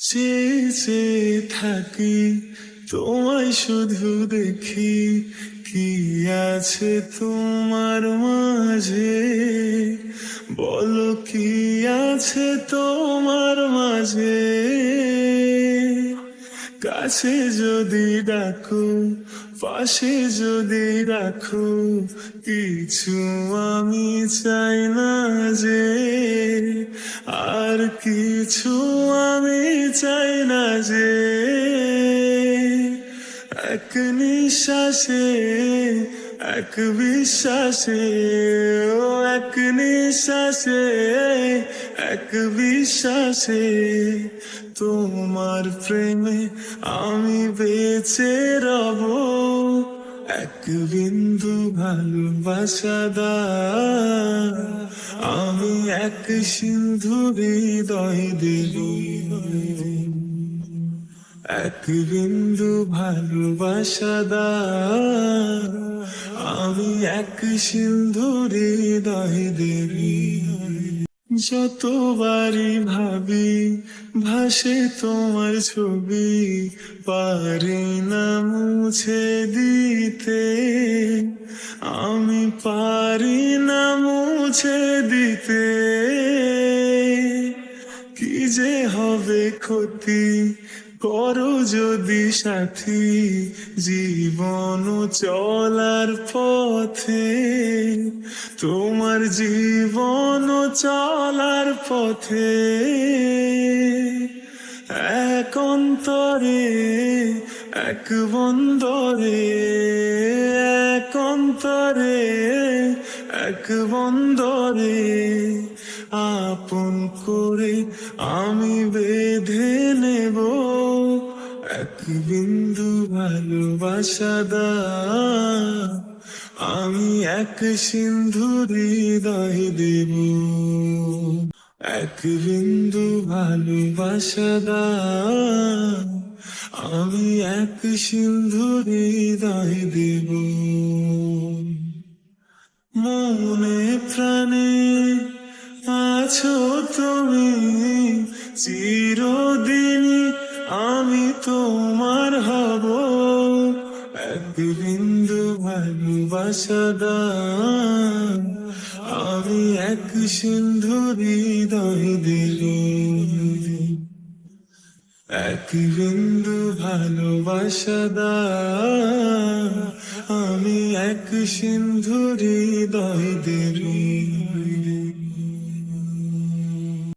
চেয়ে চেয়ে থাকি, তোমায় শুধু দেখি, কি আছে তোমার মাঝে? বলো কি আছে তোমার মাঝে? কাছে যদি ডাকো, পাশে যদি রাখো, কিছু আমি চাই না যে, আর কিছু আমি চাই না যে। এক নিঃশ্বাসে, এক বিশ্বাসে, ও এক নিঃশ্বাসে এক বিশ্বাসে তোমার প্রেমে আমি বেঁচে রব। এক বিন্দু ভালোবাসা দা আমি এক সিন্ধু হৃদয় দেব। এক বিন্দু ভালোবাসা দা আমি এক সিন্ধু হৃদয় দেবী। যতবারই ভাবি, ভাসে তোমার ছবি, পারি না মুছে দিতে। আমি পারি না মুছে দিতে। কি যে হবে ক্ষতি করো যদি সাথী, জীবন চলার পথে। তোমার জীবন চলার পথে। এক অন্তরে, এক বন্দরে। এক অন্তরে, এক বন্দরে। আপন করে আমি বেঁধে এক বিন্দু ভালোবাসা দা আমি এক সিন্ধু হৃদয় দেব। এক বিন্দু ভালোবাসা দা আমি এক সিন্ধু হৃদয় দেব। মনে প্রাণে আছো তুমি চিরদিন বিন্দু আমি এক সিন্ধু হৃদয় দিল। এক বিন্দু ভালোবাসদা আমি এক সিন্ধু হৃদয় দিল।